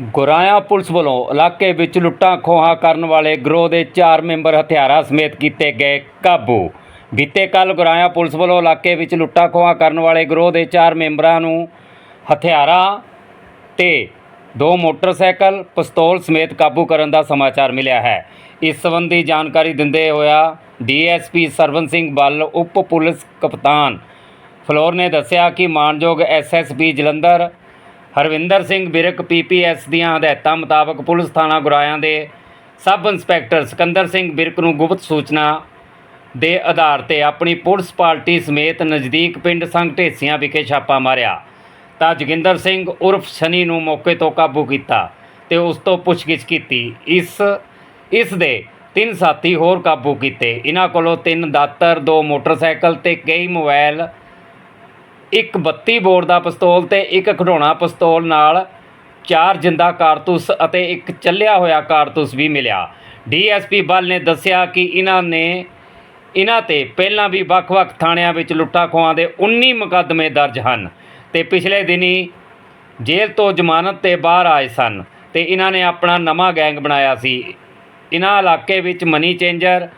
ਗੁਰਾਇਆ police ਵੱਲੋਂ ਇਲਾਕੇ ਵਿੱਚ ਲੁੱਟਾਂ ਖੋਹਾਂ ਕਰਨ ਵਾਲੇ ਗਰੋਹ ਦੇ 4 ਮੈਂਬਰ ਹਥਿਆਰਾਂ ਸਮੇਤ ਕੀਤੇ ਗਏ ਕਾਬੂ। ਬੀਤੇ ਕੱਲ ਗੁਰਾਇਆ ਪੁਲਿਸ ਵੱਲੋਂ ਇਲਾਕੇ ਵਿੱਚ ਲੁੱਟਾਂ ਖੋਹਾਂ ਕਰਨ ਵਾਲੇ ਗਰੋਹ ਦੇ 4 ਮੈਂਬਰਾਂ ਨੂੰ ਹਥਿਆਰਾਂ ਤੇ ਦੋ ਮੋਟਰਸਾਈਕਲ, ਪਿਸਤੌਲ ਸਮੇਤ ਕਾਬੂ ਕਰਨ ਦਾ ਸਮਾਚਾਰ ਮਿਲਿਆ ਹੈ। ਇਸ ਸੰਬੰਧੀ ਜਾਣਕਾਰੀ ਦਿੰਦੇ ਹੋਇਆ ਡੀਐਸਪੀ ਸਰਵਨ ਸਿੰਘ ਬੱਲ ਉਪ ਪੁਲਿਸ ਕਪਤਾਨ ਫਲੋਰ ਨੇ ਦੱਸਿਆ ਕਿ ਮਾਨਯੋਗ ਐਸਐਸਪੀ ਜਲੰਧਰ ਹਰਵਿੰਦਰ ਸਿੰਘ ਬਿਰਕ ਪੀਪੀਐਸ ਦੀਆਂ ਹਦਾਇਤਾਂ ਮੁਤਾਬਕ ਪੁਲਿਸ ਥਾਣਾ ਗੁਰਾਇਆਂ ਦੇ ਸਬ ਇੰਸਪੈਕਟਰ ਸਿਕੰਦਰ ਸਿੰਘ ਬਿਰਕ ਨੂੰ ਗੁਪਤ ਸੂਚਨਾ ਦੇ ਆਧਾਰ ਤੇ ਆਪਣੀ ਪੁਲਿਸ ਪਾਰਟੀ ਸਮੇਤ ਨਜ਼ਦੀਕ ਪਿੰਡ ਸੰਘ ਢੇਸੀਆਂ ਵਿਖੇ ਛਾਪਾ ਮਾਰਿਆ। ਤਾਂ ਜੋਗਿੰਦਰ ਸਿੰਘ ਉਰਫ ਸ਼ਨੀ ਨੂੰ ਮੌਕੇ ਤੋਂ ਕਾਬੂ ਕੀਤਾ ਤੇ ਉਸ ਤੋਂ ਪੁੱਛਗਿੱਛ ਕੀਤੀ। ਇਸ ਇਸ ਦੇ ਤਿੰਨ ਸਾਥੀ ਹੋਰ ਕਾਬੂ ਕੀਤੇ। ਇਹਨਾਂ ਕੋਲੋਂ ਤਿੰਨ ਦਾਤਰ, ਦੋ ਮੋਟਰਸਾਈਕਲ ਤੇ ਕਈ ਮੋਬਾਈਲ ਇੱਕ 32 ਬੋਰ ਦਾ ਪਿਸਤੌਲ ਤੇ ਇੱਕ ਖਿਡੌਣਾ ਪਿਸਤੌਲ ਨਾਲ ਚਾਰ ਜਿੰਦਾ ਕਾਰਤੂਸ ਅਤੇ ਇੱਕ ਚੱਲਿਆ ਹੋਇਆ ਕਾਰਤੂਸ ਵੀ ਮਿਲਿਆ। ਡੀਐਸਪੀ ਬਲ ਨੇ ਦੱਸਿਆ ਕਿ ਇਹਨਾਂ ਨੇ, ਇਹਨਾਂ ਤੇ ਪਹਿਲਾਂ ਵੀ ਵੱਖ-ਵੱਖ ਥਾਣਿਆਂ ਵਿੱਚ ਲੁੱਟਾਂ ਖੋਹਾਂ ਦੇ 19 ਮੁਕੱਦਮੇ ਦਰਜ ਹਨ ਤੇ ਪਿਛਲੇ ਦਿਨੀ ਜੇਲ੍ਹ ਤੋਂ ਜ਼ਮਾਨਤ ਤੇ ਬਾਹਰ ਆਏ ਸਨ ਤੇ ਇਹਨਾਂ ਨੇ ਆਪਣਾ ਨਵਾਂ ਗੈਂਗ ਬਣਾਇਆ ਸੀ। ਇਹਨਾਂ ਇਲਾਕੇ ਵਿੱਚ ਮਨੀ ਚੇਂਜਰ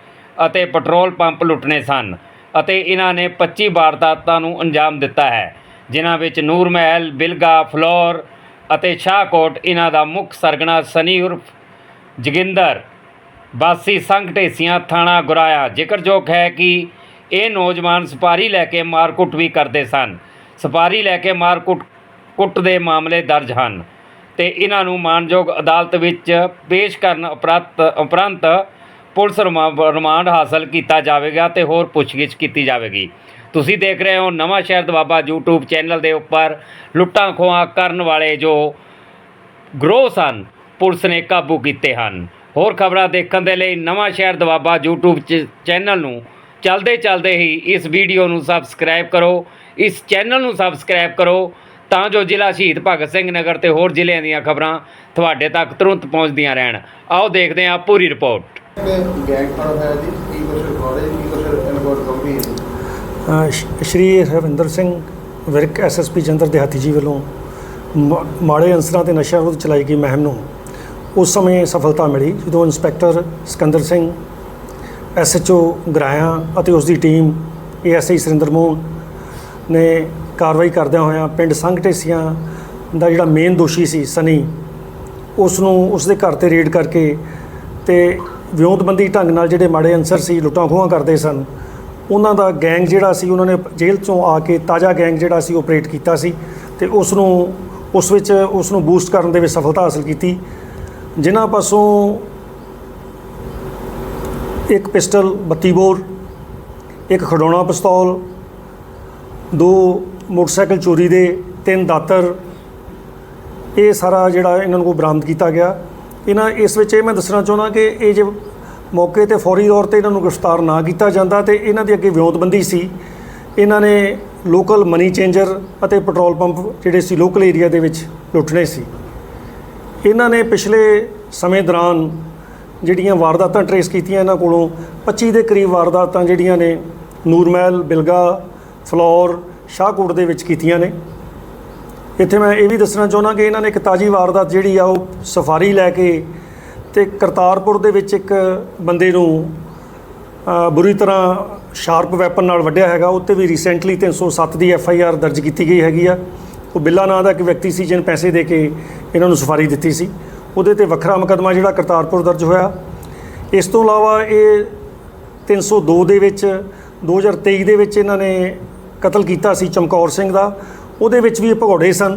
ਅਤੇ ਪੈਟਰੋਲ ਪੰਪ ਲੁੱਟਣੇ ਸਨ। ਅਤੇ ਇਹਨਾਂ ਨੇ 25 ਵਾਰਦਾਤਾਂ ਨੂੰ ਅੰਜਾਮ ਦਿੱਤਾ ਹੈ, ਜਿਨ੍ਹਾਂ ਵਿੱਚ ਨੂਰ ਮਹਿਲ ਬਿਲਗਾ, ਫਲੋਰ ਅਤੇ ਸ਼ਾਹਕੋਟ, ਇਹਨਾਂ ਦਾ ਮੁੱਖ ਸਰਗਣਾ ਸਨੀ ਉਰਫ ਜੋਗਿੰਦਰ ਬਾਸੀ ਸੰਘ ਢੇਸੀਆਂ, ਥਾਣਾ ਗੁਰਾਇਆ। ਜ਼ਿਕਰਯੋਗ ਹੈ ਕਿ ਇਹ ਨੌਜਵਾਨ ਸਪਾਰੀ ਲੈ ਕੇ ਮਾਰਕੁੱਟ ਵੀ ਕਰਦੇ ਸਨ। ਸਪਾਰੀ ਲੈ ਕੇ ਮਾਰਕੁੱਟ, ਕੁੱਟ ਦੇ ਮਾਮਲੇ ਦਰਜ ਹਨ ਤੇ ਇਹਨਾਂ ਨੂੰ ਮਾਨਯੋਗ ਅਦਾਲਤ ਵਿੱਚ ਪੇਸ਼ ਕਰਨ ਉਪਰੰਤ ਉਪਰੰਤ ਪੁਲਿਸ ਰਿਮਾ- ਰਿਮਾਂਡ ਹਾਸਲ ਕੀਤਾ ਜਾਵੇਗਾ ਤੇ ਹੋਰ ਪੁੱਛਗਿੱਛ ਕੀਤੀ ਜਾਵੇਗੀ। ਤੁਸੀਂ ਦੇਖ ਰਹੇ ਹੋ ਨਵਾਂ ਸ਼ਹਿਰ ਦਵਾਬਾ YouTube ਚੈਨਲ ਦੇ ਉੱਪਰ ਲੁੱਟਾਂ ਖੋਹਾਂ ਕਰਨ ਵਾਲੇ ਜੋ ਗਰੋਹ ਸਨ, ਪੁਲਿਸ ਨੇ ਕਾਬੂ ਕੀਤੇ ਹਨ। ਹੋਰ ਖਬਰਾਂ ਦੇਖਣ ਦੇ ਲਈ ਨਵਾਂ ਸ਼ਹਿਰ ਦਵਾਬਾ YouTube ਚ- ਚੈਨਲ ਨੂੰ ਚਲਦੇ ਚਲਦੇ ਹੀ ਇਸ ਵੀਡੀਓ ਨੂੰ ਸਬਸਕ੍ਰਾਈਬ ਕਰੋ। ਇਸ ਚੈਨਲ ਨੂੰ ਸਬਸਕ੍ਰਾਈਬ ਕਰੋ ਤਾਂ ਜੋ ਜ਼ਿਲ੍ਹਾ ਸ਼ਹੀਦ ਭਗਤ ਸਿੰਘ ਨਗਰ ਤੇ ਹੋਰ ਜ਼ਿਲ੍ਹਿਆਂ ਦੀਆਂ ਖਬਰਾਂ ਤੁਹਾਡੇ ਤੱਕ ਤੁਰੰਤ ਪਹੁੰਚਦੀਆਂ ਰਹਿਣ। ਆਓ ਦੇਖਦੇ ਹਾਂ ਪੂਰੀ ਰਿਪੋਰਟ। ਗੈਂਗ ਫੜ ਹੋਇਆ ਜੀ ਕੀ ਕੁਛ ਰਿਕਾਰਡ ਕੀ ਕੁਛ ਇਨਵੋਲਵ ਗੰਭੀਰ ਅ, ਸ਼- ਸ਼੍ਰੀ ਹਰਵਿੰਦਰ ਸਿੰਘ ਵਿਰਕ ਐਸਐਸਪੀ ਜੰਦਰ ਦਿਹਾਤੀ ਜੀ ਵੱਲੋਂ ਮ- ਮਾੜੇ ਅਨਸਰਾਂ ਤੇ ਨਸ਼ਾ ਵਿਰੁੱਧ ਚਲਾਈ ਗਈ ਮੁਹਿੰਮ ਨੂੰ ਉਸ ਸਮੇਂ ਸਫਲਤਾ ਮਿਲੀ ਜਦੋਂ ਇੰਸਪੈਕਟਰ ਸਿਕੰਦਰ ਸਿੰਘ ਐਸਐਚਓ ਗਰਾਇਆ ਅਤੇ ਉਸ ਦੀ ਟੀਮ ਏਐਸਆਈ ਸੁਰਿੰਦਰ ਮੋਹਨ ਨੇ ਕਾਰਵਾਈ ਕਰਦਿਆਂ ਹੋਇਆਂ ਪਿੰਡ ਸੰਘ ਢੇਸੀਆਂ ਦਾ ਜਿਹੜਾ ਮੇਨ ਦੋਸ਼ੀ ਸੀ ਸਨੀ ਉਸ ਨੂੰ ਉਸ ਦੇ ਘਰ ਤੇ ਰੇਡ ਕਰਕੇ ਤੇ ਵਿਉਂਤਬੰਦੀ ਢੰਗ ਨਾਲ ਜਿਹੜੇ ਮਾੜੇ ਅਨਸਰ ਸੀ, ਲੁੱਟਾਂ ਖੋਹਾਂ ਕਰਦੇ ਸਨ, ਉਹਨਾਂ ਦਾ ਗੈਂਗ ਜਿਹੜਾ ਸੀ, ਉਹਨਾਂ ਨੇ ਜੇਲ੍ਹ ਚੋਂ ਆ ਕੇ ਤਾਜ਼ਾ ਗੈਂਗ ਜਿਹੜਾ ਸੀ ਆਪਰੇਟ ਕੀਤਾ ਸੀ ਤੇ ਉਸ ਨੂੰ ਉਸ ਵਿੱਚ ਉਸ ਨੂੰ ਬੂਸਟ ਕਰਨ ਦੇ ਵਿੱਚ ਸਫਲਤਾ ਹਾਸਲ ਕੀਤੀ। ਜਿਨ੍ਹਾਂ ਪਾਸੋਂ ਇੱਕ ਪਿਸਟਲ 32 ਬੋਰ, ਇੱਕ ਖਿਡੌਣਾ ਪਿਸਤੌਲ, ਦੋ ਮੋਟਰਸਾਈਕਲ ਚੋਰੀ ਦੇ, ਤਿੰਨ ਦਾਤਰ, ਇਹ ਸਾਰਾ ਜਿਹੜਾ ਇਹਨਾਂ ਨੂੰ ਬਰਾਮਦ ਕੀਤਾ ਗਿਆ। ਇਹਨਾਂ ਇਸ ਵਿੱਚ ਇਹ ਮੈਂ ਦੱਸਣਾ ਚਾਹੁੰਦਾ ਕਿ ਇਹ ਜੇ ਮੌਕੇ ਤੇ ਫੌਰੀ ਤੌਰ ਤੇ ਇਹਨਾਂ ਨੂੰ ਗ੍ਰਿਫਤਾਰ ਨਾ ਕੀਤਾ ਜਾਂਦਾ ਤੇ ਇਹਨਾਂ ਦੀ ਅੱਗੇ ਵਿਉਂਤਬੰਦੀ ਸੀ। ਇਹਨਾਂ ਨੇ ਲੋਕਲ ਮਨੀ ਚੇਂਜਰ ਅਤੇ ਪੈਟਰੋਲ ਪੰਪ ਜਿਹੜੇ ਸੀ ਲੋਕਲ ਏਰੀਆ ਦੇ ਵਿੱਚ ਲੁੱਟਣੇ ਸੀ। ਇਹਨਾਂ ਨੇ ਪਿਛਲੇ ਸਮੇਂ ਦੌਰਾਨ ਜਿਹੜੀਆਂ ਵਾਰਦਾਤਾਂ ਟਰੇਸ ਕੀਤੀਆਂ ਇਹਨਾਂ ਕੋਲੋਂ 25 ਦੇ ਕਰੀਬ ਵਾਰਦਾਤਾਂ ਜਿਹੜੀਆਂ ਨੇ ਨੂਰਮਹਿਲ, ਬਿਲਗਾ, ਫਲੋਰ, ਸ਼ਾਹਕੋਟ ਦੇ ਵਿੱਚ ਕੀਤੀਆਂ ਨੇ। ਇੱਥੇ ਮੈਂ ਇਹ ਵੀ ਦੱਸਣਾ ਚਾਹੁੰਦਾ ਕਿ ਇਹਨਾਂ ਨੇ ਇੱਕ ਤਾਜੀ ਵਾਰਦਾਤ ਜਿਹੜੀ ਆ ਉਹ ਸਫਾਰੀ ਲੈ ਕੇ ਤੇ ਕਰਤਾਰਪੁਰ ਦੇ ਵਿੱਚ ਇੱਕ ਬੰਦੇ ਨੂੰ ਬੁਰੀ ਤਰ੍ਹਾਂ ਸ਼ਾਰਪ ਵੈਪਨ ਨਾਲ ਵੱਢਿਆ ਹੈਗਾ। ਉੱਤੇ ਵੀ ਰੀਸੈਂਟਲੀ 307 ਦੀ ਐਫ ਆਈ ਆਰ ਦਰਜ ਕੀਤੀ ਗਈ ਹੈਗੀ ਆ। ਉਹ ਬਿੱਲਾ ਨਾਂ ਦਾ ਇੱਕ ਵਿਅਕਤੀ ਸੀ ਜਿਹਨੇ ਪੈਸੇ ਦੇ ਕੇ ਇਹਨਾਂ ਨੂੰ ਸਫਾਰੀ ਦਿੱਤੀ ਸੀ। ਉਹਦੇ ਤੇ ਵੱਖਰਾ ਮੁਕੱਦਮਾ ਜਿਹੜਾ ਕਰਤਾਰਪੁਰ ਦਰਜ ਹੋਇਆ। ਇਸ ਤੋਂ ਇਲਾਵਾ ਇਹ 302 ਦੇ ਵਿੱਚ 2023 ਦੇ ਵਿੱਚ ਇਹਨਾਂ ਨੇ ਕਤਲ ਕੀਤਾ ਸੀ ਚਮਕੌਰ ਸਿੰਘ ਦਾ। ਉਹਦੇ ਵਿੱਚ ਵੀ ਇਹ ਭਗੌੜੇ ਸਨ।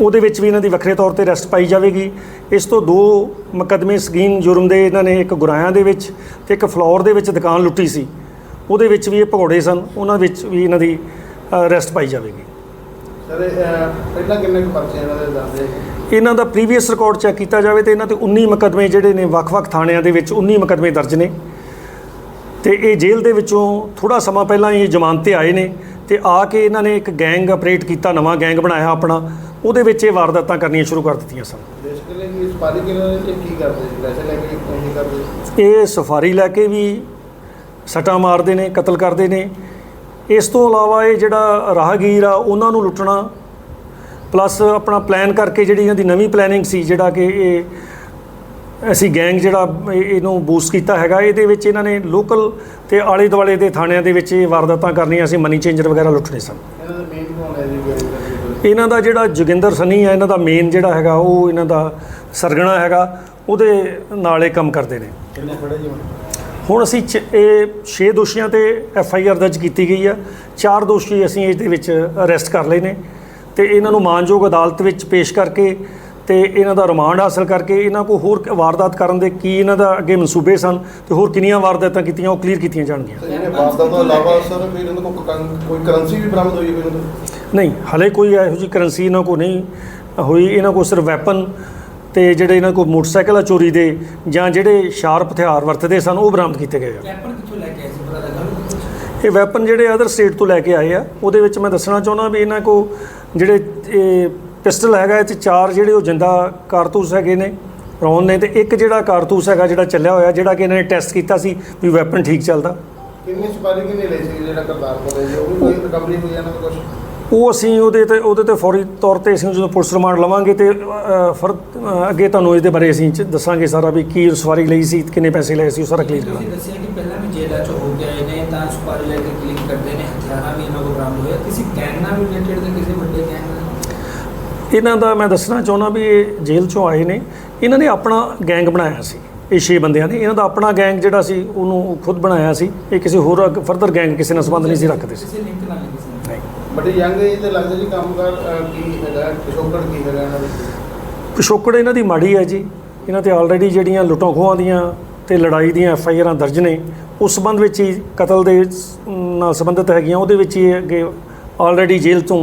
ਉਹਦੇ ਵਿੱਚ ਵੀ ਇਹਨਾਂ ਦੀ ਵੱਖਰੇ ਤੌਰ ਤੇ ਅਰੈਸਟ ਪਾਈ ਜਾਵੇਗੀ। ਇਸ ਤੋਂ ਦੋ ਮੁਕੱਦਮੇ ਸਕੀਨ ਜੁਰਮ ਦੇ ਇਹਨਾਂ ਨੇ ਇੱਕ ਗੁਰਾਇਆਂ ਦੇ ਵਿੱਚ ਤੇ ਇੱਕ ਫਲੋਰ ਦੇ ਵਿੱਚ ਦੁਕਾਨ ਲੁੱਟੀ ਸੀ। ਉਹਦੇ ਵਿੱਚ ਵੀ ਇਹ ਭਗੌੜੇ ਸਨ। ਉਹਨਾਂ ਵਿੱਚ ਵੀ ਇਹਨਾਂ ਦੀ ਅਰੈਸਟ ਪਾਈ ਜਾਵੇਗੀ। ਸਰ ਪਹਿਲਾਂ ਕਿੰਨੇ ਕੁ ਪਰਚੇ ਇਹਨਾਂ ਦੇ ਦੱਸਦੇ ਇਹਨਾਂ ਦਾ ਪ੍ਰੀਵੀਅਸ ਰਿਕਾਰਡ ਚੈੱਕ ਕੀਤਾ ਜਾਵੇ ਤੇ ਇਹਨਾਂ ਤੇ 19 ਮੁਕੱਦਮੇ ਜਿਹੜੇ ਨੇ ਵੱਖ-ਵੱਖ ਥਾਣਿਆਂ ਦੇ ਵਿੱਚ 19 ਮੁਕੱਦਮੇ ਦਰਜ ਨੇ। ਤੇ ਇਹ ਜੇਲ੍ਹ ਦੇ ਵਿੱਚੋਂ ਥੋੜਾ ਸਮਾਂ ਪਹਿਲਾਂ ਇਹ ਜ਼ਮਾਨਤ ਤੇ ਆਏ ਨੇ। ਤੇ ਆ ਕੇ ਇਹਨਾਂ ਨੇ ਇੱਕ ਗੈਂਗ ਆਪਰੇਟ ਕੀਤਾ ਨਵਾਂ ਗੈਂਗ ਬਣਾਇਆ ਆਪਣਾ। ਉਹਦੇ ਵਿੱਚ ਇਹ ਵਾਰਦਾਤਾਂ ਕਰਨੀਆਂ ਸ਼ੁਰੂ ਕਰ ਦਿੱਤੀਆਂ ਸਨ। ਬੇਸਿਕਲੀ ਨੇ ਕੀ ਕਰਦੇ ਲੈ ਕੇ ਕਰਦੇ ਇਹ ਸਫਾਰੀ ਲੈ ਕੇ ਵੀ ਸੱਟਾਂ ਮਾਰਦੇ ਨੇ ਕਤਲ ਕਰਦੇ ਨੇ। ਇਸ ਤੋਂ ਇਲਾਵਾ ਇਹ ਜਿਹੜਾ ਰਾਹਗੀਰ ਆ ਉਹਨਾਂ ਨੂੰ ਲੁੱਟਣਾ ਪਲੱਸ ਆਪਣਾ ਪਲਾਨ ਕਰਕੇ ਜਿਹੜੀ ਇਹਨਾਂ ਦੀ ਨਵੀਂ ਪਲੈਨਿੰਗ ਸੀ ਜਿਹੜਾ ਕਿ ਇਹ ਅਸੀਂ ਗੈਂਗ ਜਿਹੜਾ ਇਹ- ਇਹਨੂੰ ਬੂਸਟ ਕੀਤਾ ਹੈਗਾ ਇਹਦੇ ਵਿੱਚ ਇਹਨਾਂ ਨੇ ਲੋਕਲ ਤੇ ਆਲੇ ਦੁਆਲੇ ਦੇ ਥਾਣਿਆਂ ਦੇ ਵਿੱਚ ਇਹ ਵਾਰਦਾਤਾਂ ਕਰਨੀਆਂ ਸੀ ਮਨੀ ਚੇਂਜਰ ਵਗੈਰਾ ਲੁੱਟਣੇ ਸਨ ਇਹਨਾਂ ਦਾ ਜਿਹੜਾ ਜੋਗਿੰਦਰ ਸਨੀ ਹੈ ਇਹਨਾਂ ਦਾ ਮੇਨ ਜਿਹੜਾ ਹੈਗਾ ਉਹ ਇਹਨਾਂ ਦਾ ਸਰਗਣਾ ਹੈਗਾ ਉਹਦੇ ਨਾਲ ਇਹ ਕੰਮ ਕਰਦੇ ਨੇ। ਕਿੰਨੇ ਫੜੇ ਜੀ ਹੁਣ? ਅਸੀਂ ਇਹ 6 ਦੋਸ਼ੀਆਂ ਤੇ ਐਫ ਆਈ ਆਰ ਦਰਜ ਕੀਤੀ ਗਈ ਆ। ਚਾਰ ਦੋਸ਼ੀ ਅਸੀਂ ਇਸ ਦੇ ਵਿੱਚ ਅਰੈਸਟ ਕਰ ਲਏ ਨੇ। ਤੇ ਇਹਨਾਂ ਨੂੰ ਮਾਨਯੋਗ ਅਦਾਲਤ ਵਿੱਚ ਪੇਸ਼ ਕਰਕੇ ਤੇ ਇਹਨਾਂ ਦਾ ਰਿਮਾਂਡ ਹਾਸਲ ਕਰਕੇ ਇਹਨਾਂ ਕੋ ਹੋਰ ਵਾਰਦਾਤ ਕਰਨ ਦੇ ਕੀ ਇਹਨਾਂ ਦਾ ਅੱਗੇ ਮਨਸੂਬੇ ਸਨ ਤੇ ਹੋਰ ਕਿੰਨੀਆਂ ਵਾਰਦਾਤਾਂ ਕੀਤੀਆਂ ਉਹ ਕਲੀਅਰ ਕੀਤੀਆਂ ਜਾਣਗੀਆਂ? ਤੇ ਇਹਨੇ ਵਾਰਦਾਤ ਤੋਂ ਇਲਾਵਾ ਸਰ ਫਿਰ ਇਹਨਾਂ ਕ- ਕੋਈ ਕਰੰਸੀ ਵੀ ਬਰਾਮਦ ਹੋਈ ਹੈ ਕੋਈ ਇਹਨਾਂ ਤੋਂ? ਨਹੀਂ ਹਲੇ ਕੋਈ ਇਹੋ ਜਿਹੀ ਕਰੰਸੀ ਇਹਨਾਂ ਕੋ ਨਹੀਂ ਹੋਈ। ਇਹਨਾਂ ਕੋ ਸਿਰਫ ਵੈਪਨ ਤੇ ਜਿਹੜੇ ਇਹਨਾਂ ਕੋ ਮੋਟਰਸਾਈਕਲ ਆ ਚੋਰੀ ਦੇ ਜਾਂ ਜਿਹੜੇ ਸ਼ਾਰਪ ਹਥਿਆਰ ਵਰਤਦੇ ਸਨ ਉਹ ਬਰਾਮਦ ਕੀਤੇ ਗਏ ਆ। ਵੈਪਨ ਕਿੱਥੋਂ ਲੈ ਕੇ ਆਏ ਸੀ? ਪਤਾ ਲੱਗਾ ਇਹ ਵੈਪਨ ਜਿਹੜੇ ਅਦਰ ਸਟੇਟ ਤੋਂ ਲੈ ਕੇ ਆਏ ਆ ਉਹਦੇ ਵਿੱਚ ਮੈਂ ਦੱਸਣਾ ਚਾਹੁੰਦਾ ਵੀ ਇਹਨਾਂ ਕੋ ਜਿਹੜੇ ਇਹ ਪਿਸਟਲ ਹੈਗਾ ਇਹ 'ਚ ਚਾਰ ਜਿਹੜੇ ਉਹ ਜਿੰਦਾ ਕਾਰਤੂਸ ਹੈਗੇ ਨੇ ਰੌਨ ਨੇ ਤੇ ਇੱਕ ਜਿਹੜਾ ਕਾਰਤੂਸ ਹੈਗਾ ਜਿਹੜਾ ਚੱਲਿਆ ਹੋਇਆ ਜਿਹੜਾ ਕਿ ਇਹਨਾਂ ਨੇ ਟੈਸਟ ਕੀਤਾ ਸੀ ਵੀ ਵੈਪਨ ਠੀਕ ਚੱਲਦਾ। ਕਿੰਨੀ ਸਪਾਰੀ ਕਿੰਨੀ ਲਈ ਸੀ ਜਿਹੜਾ ਕਰਤਾਰਪੁਰ ਹੈ ਜੀ ਉਹ ਵੀ ਕੋਈ ਰਿਕਵਰੀ ਹੋਈ ਇਹਨਾਂ ਤੋਂ ਕੁਝ ਉਹ ਅਸੀਂ ਉਹਦੇ ਤੇ ਉਹਦੇ ਤੇ ਫੌਰੀ ਤੌਰ ਤੇ ਅਸੀਂ ਜਦੋਂ ਪੁਲਿਸ ਰਿਮਾਂਡ ਲਵਾਂਗੇ ਤੇ ਅ, ਫਿਰ ਅੱਗੇ ਤੁਹਾਨੂੰ ਇਹਦੇ ਬਾਰੇ ਅਸੀਂ ਦੱਸਾਂਗੇ ਸਾਰਾ ਵੀ ਕੀ ਸਵਾਰੀ ਲਈ ਸੀ ਕਿੰਨੇ ਪੈਸੇ ਲਏ ਸੀ ਉਹ ਸਾਰਾ ਕਲੀਅਰ ਕਰਾਂਗੇ। ਦੱਸਿਆ ਕਿ ਪਹਿਲਾਂ ਵੀ ਜੇਲ੍ਹਾਂ ਚ ਹੋ ਕੇ ਆਏ ਨੇ ਤਾਂ ਸੁਪਾਰੀ ਲੈ ਕੇ ਕਲਿੱਕ ਕਰਦੇ ਨੇ ਹਥਿਆਰਾਂ ਵੀ ਇਹਨਾਂ ਕੋਲ ਬਰਾਮਦ ਹੋਇਆ ਕਿਸੇ ਗੈਂਗ ਨਾਲ ਰਿਲੇਟਡ ਤੇ ਕਿਸੇ ਵੱਡੇ ਗੈਂਗ ਨਾਲ ਇਹਨਾਂ ਦਾ ਮੈਂ ਦੱਸਣਾ ਚਾਹੁੰਦਾ ਵੀ ਇਹ ਜੇਲ੍ਹ ਚੋਂ ਆਏ ਨੇ। ਇਹਨਾਂ ਨੇ ਆਪਣਾ ਗੈਂਗ ਬਣਾਇਆ ਸੀ। ਇਹ ਛੇ ਬੰਦਿਆਂ ਨੇ। ਇਹਨਾਂ ਦਾ ਆਪਣਾ ਗੈਂਗ ਜਿਹੜਾ ਸੀ ਉਹਨੂੰ ਖੁਦ ਬਣਾਇਆ ਸੀ। ਇਹ ਕਿਸੇ ਹੋਰ ਫਰਦਰ ਗੈਂਗ ਕਿਸੇ ਨਾਲ ਸੰਬੰਧ ਨਹੀਂ ਸੀ ਰੱਖਦੇ ਸੀ। ਬੜੀ ਯੰਗ ਏਜ ਤੇ ਲੱਗਦਾ ਜੀ ਕੰਮਕਾਰ ਕੀ ਹੈਗਾ? ਪਿਛੋਕੜ ਕੀ ਹੈਗਾ ਇਹਨਾਂ ਦਾ ਪਿਛੋਕੜ ਇਹਨਾਂ ਦੀ ਮਾੜੀ ਹੈ ਜੀ। ਇਹਨਾਂ ਤੇ ਆਲਰੇਡੀ ਜਿਹੜੀਆਂ ਲੁੱਟਾਂ ਖੋਹਾਂ ਦੀਆਂ ਤੇ ਲੜਾਈ ਦੀਆਂ ਐਫ ਆਈ ਆਰਾਂ ਦਰਜ ਨੇ। ਉਸ ਸੰਬੰਧ ਵਿੱਚ ਹੀ ਕਤਲ ਦੇ ਨਾਲ ਸੰਬੰਧਿਤ ਹੈਗੀਆਂ। ਉਹਦੇ ਵਿੱਚ ਹੀ ਇਹ ਅੱਗੇ ਆਲਰੇਡੀ ਜੇਲ੍ਹ ਤੋਂ